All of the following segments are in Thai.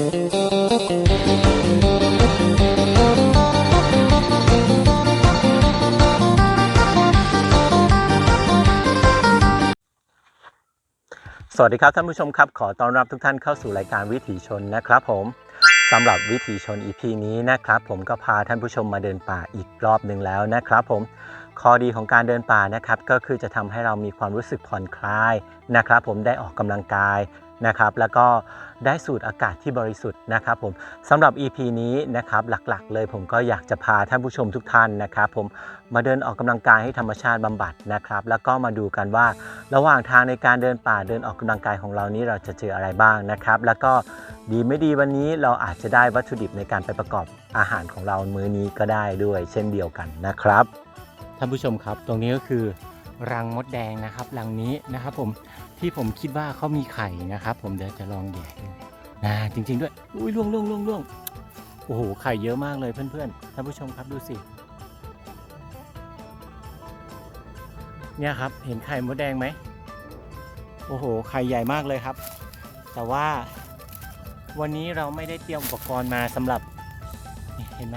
สวัสดีครับท่านผู้ชมครับ ขอต้อนรับทุกท่านเข้าสู่รายการวิถีชนนะครับผมสำหรับวิถีชน EP นี้นะครับ ผมก็พาท่านผู้ชมมาเดินป่าอีกรอบหนึ่งแล้วนะครับ ผมข้อดีของการเดินป่านะครับ ก็คือจะทำให้เรามีความรู้สึกผ่อนคลายนะครับ ผมได้ออกกำลังกาย นะครับแล้วก็ได้สูดอากาศที่บริสุทธิ์นะครับผมสำหรับ EP นี้นะครับหลักๆ เลยผมก็อยากจะพาท่านผู้ชมทุกท่านนะครับผมมาเดินออกกำลังกายให้ธรรมชาติบำบัดนะครับแล้วก็มาดูกันว่าระหว่างทางในการเดินป่าเดินออกกำลังกายของเรานี้เราจะเจออะไรบ้างนะครับแล้วก็ดีไม่ดีวันนี้เราอาจจะได้วัตถุดิบในการไปประกอบอาหารของเรามื้อนี้ก็ได้ด้วย เช่นเดียวกันนะครับท่านผู้ชมครับ ตรงนี้ก็คือ รังมดแดงนะครับรังนี้นะครับผมที่ผมคิดว่าเขามีไข่นะครับ ผมเดี๋ยวจะลองแย่ดูนะจริง ๆ ด้วยอุ้ยล่วงล่วงล่วงล่วงโอ้โหไข่เยอะมากเลยเพื่อนๆท่านผู้ชมครับดูสิเนี่ยครับเห็นไข่มดแดงไหมโอ้โหไข่ใหญ่มากเลยครับ แต่ว่าวันนี้เราไม่ได้เตรียมอุปกรณ์มาสำหรับเห็นไหม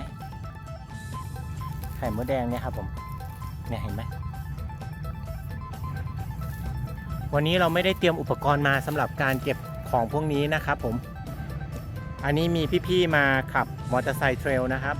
ไข่มดแดงเนี่ยครับผมเนี่ยเห็นไหม วันนี้เราไม่ได้เตรียมอุปกรณ์มาสำหรับการเก็บของพวกนี้นะครับผม อันนี้มีพี่ๆมาขับมอเตอร์ไซค์เทรลนะครับ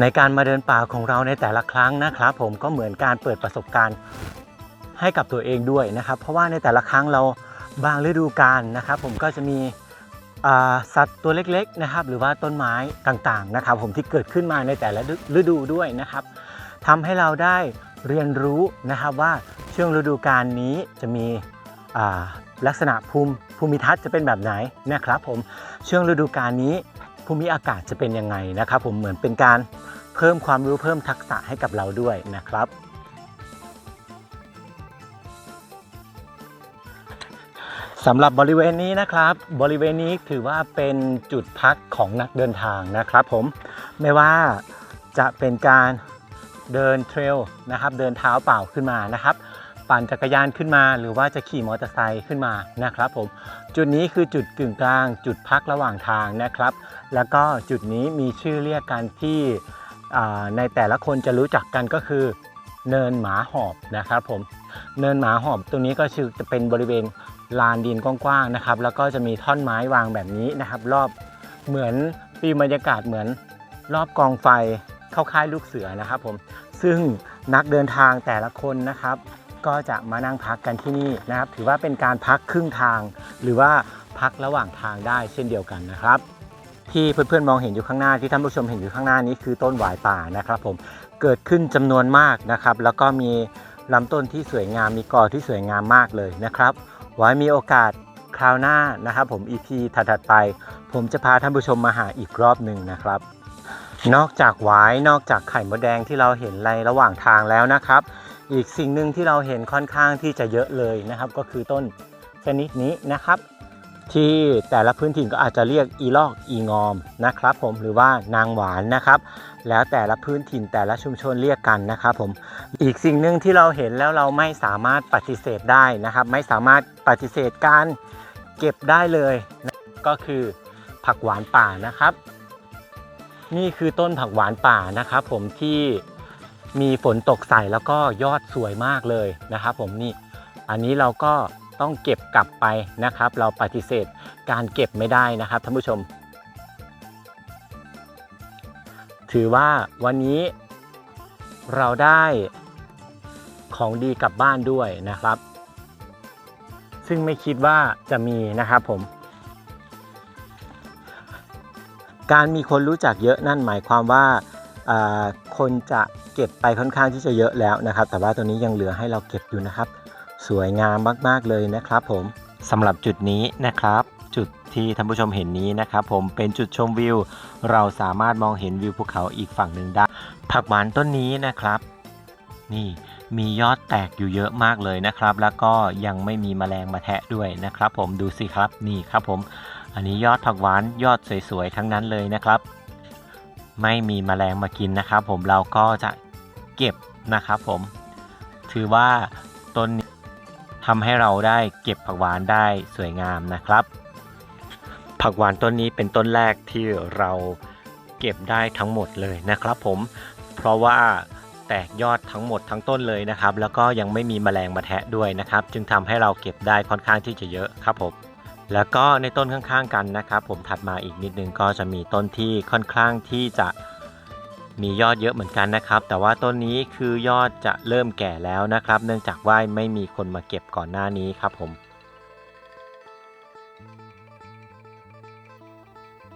ในการมาเดินป่าของเราในแต่ละครั้งนะครับ ผมก็เหมือนการเปิดประสบการณ์ ให้กับตัวเองด้วยนะครับ เพราะว่าในแต่ละครั้งเราบางฤดูกาลนะครับ ผมก็จะมีสัตว์ตัวเล็กๆนะครับ หรือว่าต้นไม้ต่างๆนะครับ ผมที่เกิดขึ้นมาในแต่ละฤดูด้วยนะครับทำให้เราได้เรียนรู้นะครับว่าช่วงฤดูกาลนี้จะมีลักษณะภูมิภูมิทัศน์จะเป็นแบบไหนนะครับ ผมช่วงฤดูกาลนี้ภูมิอากาศจะเป็นยังไงนะครับ ผมเหมือนเป็นการเพิ่มความรู้เพิ่มทักษะให้กับเราด้วยนะครับ สำหรับบริเวณนี้นะครับ บริเวณนี้ถือว่าเป็นจุดพักของนักเดินทางนะครับผมไม่ว่าจะเป็นการเดินเทรลนะครับเดินเท้าเปล่าขึ้นมานะครับ ปั่นจักรยานขึ้นมา หรือว่าจะขี่มอเตอร์ไซค์ขึ้นมานะครับผมจุดนี้คือจุดกึ่งกลาง จุดพักระหว่างทางนะครับ แล้วก็จุดนี้มีชื่อเรียกกันที่ในแต่ละคนจะรู้จักกันก็คือเนินหมาหอบนะครับผมเนินหมาหอบตรงนี้ก็คือจะเป็นบริเวณ ลานดินกว้างๆนะครับ แล้วก็จะมีท่อนไม้วางแบบนี้นะครับ รอบเหมือนปีบรรยากาศเหมือนรอบกองไฟเข้าค่ายลูกเสือนะครับผมซึ่งนักเดินทางแต่ละคนนะครับ ก็จะมานั่งพักกันที่นี่นะครับ ถือว่าเป็นการพักครึ่งทาง หรือว่าพักระหว่างทางได้เช่นเดียวกันนะครับ ที่เพื่อนๆมองเห็นอยู่ข้างหน้าที่ท่านผู้ชมเห็นอยู่ข้างหน้านี้คือต้นหวายป่านะครับ ผมเกิดขึ้นจำนวนมากนะครับ แล้วก็มี ลำต้นที่สวยงามมีกอที่สวยงามมากเลยนะครับไว้มีโอกาสคราวหน้านะครับ ผม EP ถัดๆไป ผมจะพาท่านผู้ชมมาหาอีกรอบหนึ่งนะครับ นอกจากหวายนอกจากไข่มดแดงที่เราเห็นในระหว่างทางแล้วนะครับ อีกสิ่งหนึ่งที่เราเห็นค่อนข้างที่จะเยอะเลยนะครับ ก็คือต้นชนิดนี้นะครับ ที่แต่ละพื้นถิ่นก็อาจจะเรียกอีลอกอีงอมนะครับ ผมหรือว่านางหวานนะครับ แล้วแต่ละพื้นถิ่นแต่ละชุมชนเรียกกันนะครับ ผม อีกสิ่งหนึ่งที่เราเห็นแล้วเราไม่สามารถปฏิเสธได้นะครับ ไม่สามารถปฏิเสธการเก็บได้เลยนะก็คือผักหวานป่านะครับ นี่คือต้นผักหวานป่านะครับผมที่มีฝนตกใส่แล้วก็ยอดสวยมากเลยนะครับ ผมนี่อันนี้เราก็ต้องเก็บกลับไปนะครับ เราปฏิเสธการเก็บไม่ได้นะครับท่านผู้ชม ถือว่าวันนี้เราได้ ของดีกลับบ้านด้วยนะครับ ซึ่งไม่คิดว่าจะมีนะครับผม การมีคนรู้จักเยอะนั่นหมายความว่าคนจะเก็บไปค่อนข้างที่จะเยอะแล้วนะครับ แต่ว่าตัวนี้ยังเหลือให้เราเก็บอยู่นะครับ สวยงามมาก ๆ เลยนะครับผมสำหรับจุดนี้นะครับจุดที่ท่านผู้ชมเห็นนี้นะครับผมเป็นจุดชมวิว เราสามารถมองเห็นวิวภูเขาอีกฝั่งหนึ่งได้ ผักหวานต้นนี้นะครับ นี่ มียอดแตกอยู่เยอะมากเลยนะครับ แล้วก็ยังไม่มีแมลงมาแทะด้วยนะครับ ผมดูสิครับนี่ครับผม อันนี้ยอดผักหวานยอดสวยๆทั้งนั้นเลยนะครับ ไม่มีแมลงมากินนะครับ ผมเราก็จะเก็บนะครับ ผม ถือว่าต้นทำให้เราได้เก็บผักหวานได้สวยงามนะครับ ผักหวานต้นนี้เป็นต้นแรกที่เราเก็บได้ทั้งหมดเลยนะครับ ผมเพราะว่า แตกยอดทั้งหมดทั้งต้นเลยนะครับ แล้วก็ยังไม่มีแมลงมาแทะด้วยนะครับ จึงทำให้เราเก็บได้ค่อนข้างที่จะเยอะครับผมแล้วก็ในต้นข้างๆกันนะครับผมถัดมาอีกนิดนึงก็จะมีต้นที่ค่อนข้างที่จะมียอดเยอะเหมือนกันนะครับ แต่ว่าต้นนี้คือยอดจะเริ่มแก่แล้วนะครับ เนื่องจากว่าไม่มีคนมาเก็บก่อนหน้านี้ครับผม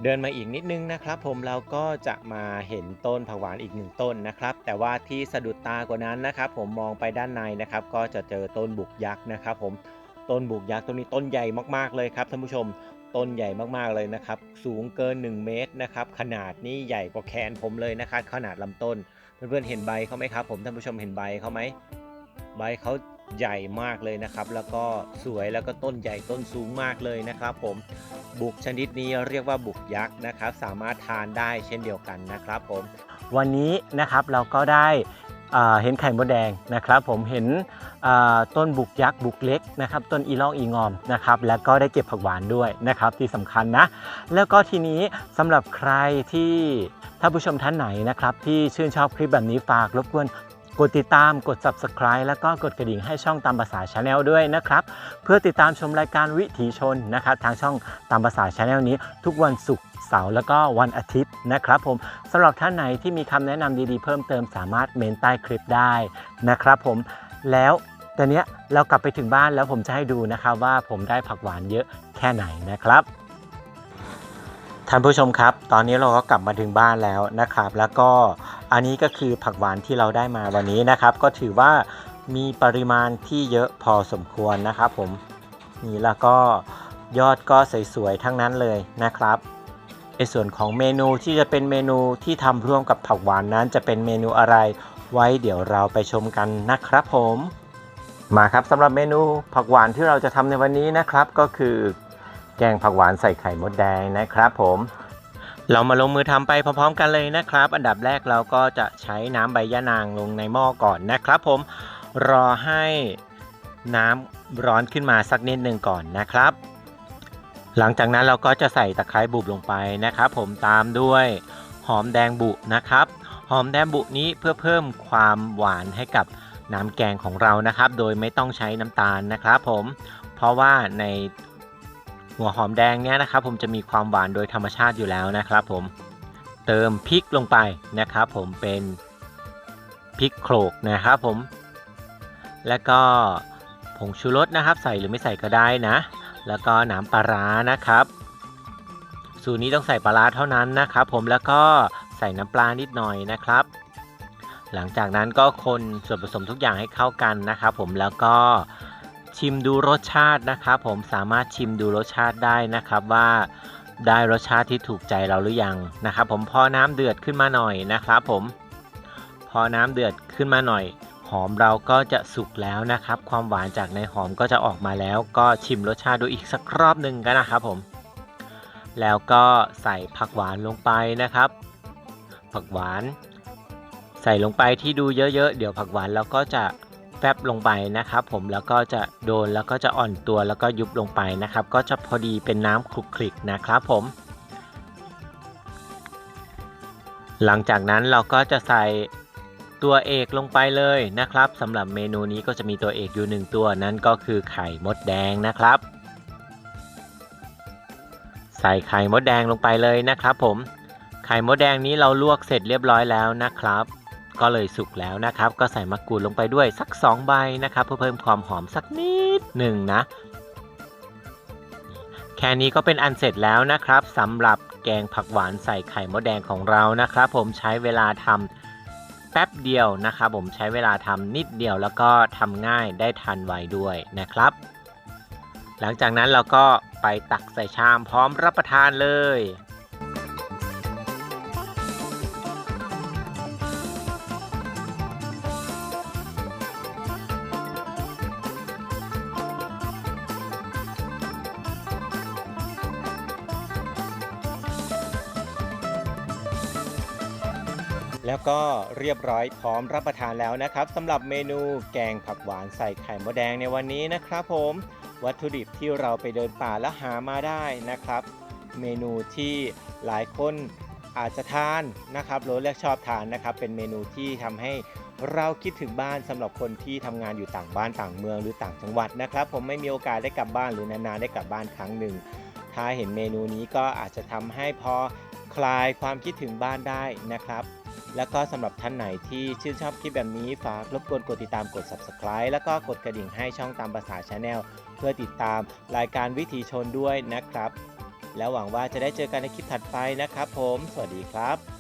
เดินมาอีกนิดนึงนะครับ ผมเราก็จะมาเห็นต้นผักหวานอีกหนึ่งต้นนะครับ แต่ว่าที่สะดุดตากว่านั้นนะครับ ผมมองไปด้านในนะครับ ก็จะเจอต้นบุกยักษ์นะครับ ผมต้นบุกยักษ์ต้นนี้ต้นใหญ่มากๆเลยครับท่านผู้ชมต้นใหญ่มากๆเลยนะครับ สูงเกิน 1 เมตรนะครับ ขนาดนี้ใหญ่กว่าแขนผมเลยนะครับ ขนาดลำต้น เพื่อนๆเห็นใบเขาไหมครับ ผมท่านผู้ชมเห็นใบเขาไหมใบเขา ใหญ่มากเลยนะครับ แล้วก็สวยแล้วก็ต้นใหญ่ต้นสูงมากเลยนะครับผมบุกชนิดนี้เรียกว่าบุกยักษ์นะครับ สามารถทานได้เช่นเดียวกันนะครับผมวันนี้นะครับเราก็ได้เห็นไข่มดแดงนะครับ ผมเห็นต้นบุกยักษ์บุกเล็กนะครับ ต้นอีลอกอีงอมนะครับ แล้วก็ได้เก็บผักหวานด้วยนะครับ ที่สำคัญนะ แล้วก็ทีนี้สำหรับใครที่ถ้าผู้ชมท่านไหนนะครับ ที่ชื่นชอบคลิปแบบนี้ฝากรบกวน กดติดตามกด subscribe แล้วก็กดกระดิ่งให้ช่องตามภาษาชาแนลด้วยนะครับ เพื่อติดตามชมรายการวิถีชนนะครับ ทางช่องตามภาษาชาแนลนี้ทุกวันศุกร์เสาร์แล้วก็วันอาทิตย์นะครับผมสำหรับท่านไหนที่มีคำแนะนำดีๆ เพิ่มเติมสามารถเมนใต้คลิปได้นะครับผมแล้วตอนเนี้ยเรากลับไปถึงบ้านแล้วผมจะให้ดูนะครับว่าผมได้ผักหวานเยอะแค่ไหนนะครับ ท่านผู้ชมครับ ตอนนี้เราก็กลับมาถึงบ้านแล้วนะครับ แล้วก็อันนี้ก็คือผักหวานที่เราได้มาวันนี้นะครับ ก็ถือว่ามีปริมาณที่เยอะพอสมควรนะครับผมนี่แล้วก็ยอดก็สวยๆทั้งนั้นเลยนะครับในส่วนของเมนูที่จะเป็นเมนูที่ทำร่วมกับผักหวานนั้นจะเป็นเมนูอะไร ไว้เดี๋ยวเราไปชมกันนะครับผม มาครับสำหรับเมนูผักหวานที่เราจะทำในวันนี้นะครับ ก็คือ แกงผักหวานใส่ไข่มดแดงนะครับผมเรามาลงมือทำไปพร้อมๆกันเลยนะครับ อันดับแรกเราก็จะใช้น้ำใบยะนางลงในหม้อก่อนนะครับ ผมรอให้น้ำร้อนขึ้นมาสักนิดหนึ่งก่อนนะครับ หลังจากนั้นเราก็จะใส่ตะไคร้บุบลงไปนะครับ ผมตามด้วยหอมแดงบุนะครับ หอมแดงบุนี้เพื่อเพิ่มความหวานให้กับน้ำแกงของเรานะครับ โดยไม่ต้องใช้น้ำตาลนะครับ ผมเพราะว่าใน หัวหอมแดงเนี้ยนะครับผมจะมีความหวานโดยธรรมชาติอยู่แล้วนะครับ ผมเติมพริกลงไปนะครับผมเป็นพริกโขลกนะครับผม แล้วก็ผงชูรสนะครับ ใส่หรือไม่ใส่ก็ได้นะ แล้วก็น้ำปลาร้านะครับ สูตรนี้ต้องใส่ปลาร้าเท่านั้นนะครับผมแล้วก็ใส่น้ำปลานิดหน่อยนะครับ หลังจากนั้นก็คนส่วนผสมทุกอย่างให้เข้ากันนะครับผมแล้วก็ ชิมดูรสชาตินะครับผมสามารถชิมดูรสชาติได้นะครับว่าได้รสชาติที่ถูกใจเราหรือยังนะครับผมพอน้ำเดือดขึ้นมาหน่อยนะครับผมพอน้ำเดือดขึ้นมาหน่อย หอมเราก็จะสุกแล้วนะครับ ความหวานจากในหอมก็จะออกมาแล้ว ก็ชิมรสชาติดูอีกสักรอบหนึ่งกันนะครับผม แล้วก็ใส่ผักหวานลงไปนะครับ ผักหวาน ใส่ลงไปที่ดูเยอะๆ เดี๋ยวผักหวานเราก็จะ ฟบลงไปนะครับผมแล้วก็จะโดนแล้วก็จะอ่อนตัวแล้วก็ยุบลงไปนะครับ ก็จะพอดีเป็นน้ำคลุกคลิกนะครับผมหลังจากนั้นเราก็จะใส่ตัวเอกลงไปเลยนะครับสำหรับเมนูนี้ก็จะมีตัวเอกอยู่หนึ่งตัวนั่นก็คือไข่มดแดงนะครับ ใส่ไข่มดแดงลงไปเลยนะครับ ผมไข่มดแดงนี้เราลวกเสร็จเรียบร้อยแล้วนะครับ ก็เลยสุกแล้วนะครับ ก็ใส่มะกรูดลงไปด้วยสัก 2 ใบนะครับ เพื่อเพิ่มความหอมสักนิดหนึ่งนะ แค่นี้ก็เป็นอันเสร็จแล้วนะครับสำหรับแกงผักหวานใส่ไข่มดแดงของเรานะครับ ผมใช้เวลาทำแป๊บเดียวนะครับ ผมใช้เวลาทำนิดเดียวแล้วก็ทำง่ายได้ทันไวด้วยนะครับ หลังจากนั้นเราก็ไปตักใส่ชามพร้อมรับประทานเลย แล้วก็เรียบร้อยพร้อมรับประทานแล้วนะครับสำหรับเมนูแกงผักหวานใส่ไข่มดแดงในวันนี้นะครับผม วัตถุดิบที่เราไปเดินป่าแล้วหามาได้นะครับ เมนูที่หลายคนอาจจะทานนะครับหรือเลือกชอบทานนะครับ เป็นเมนูที่ทำให้เราคิดถึงบ้านสำหรับคนที่ทำงานอยู่ต่างบ้านต่างเมืองหรือต่างจังหวัดนะครับ ผมไม่มีโอกาสได้กลับบ้านหรือ นานๆได้กลับบ้านครั้งหนึ่ง ถ้าเห็นเมนูนี้ก็อาจจะทำให้พอ คลายความคิดถึงบ้านได้นะครับ แล้วก็สำหรับท่านไหนที่ชื่นชอบคลิปแบบนี้ฝากรบกวนกดติดตามกด subscribe แล้วก็กดกระดิ่งให้ช่องตามภาษาชาแนลเพื่อติดตามรายการวิถีชนด้วยนะครับ แล้วหวังว่าจะได้เจอกันในคลิปถัดไปนะครับ ผม สวัสดีครับ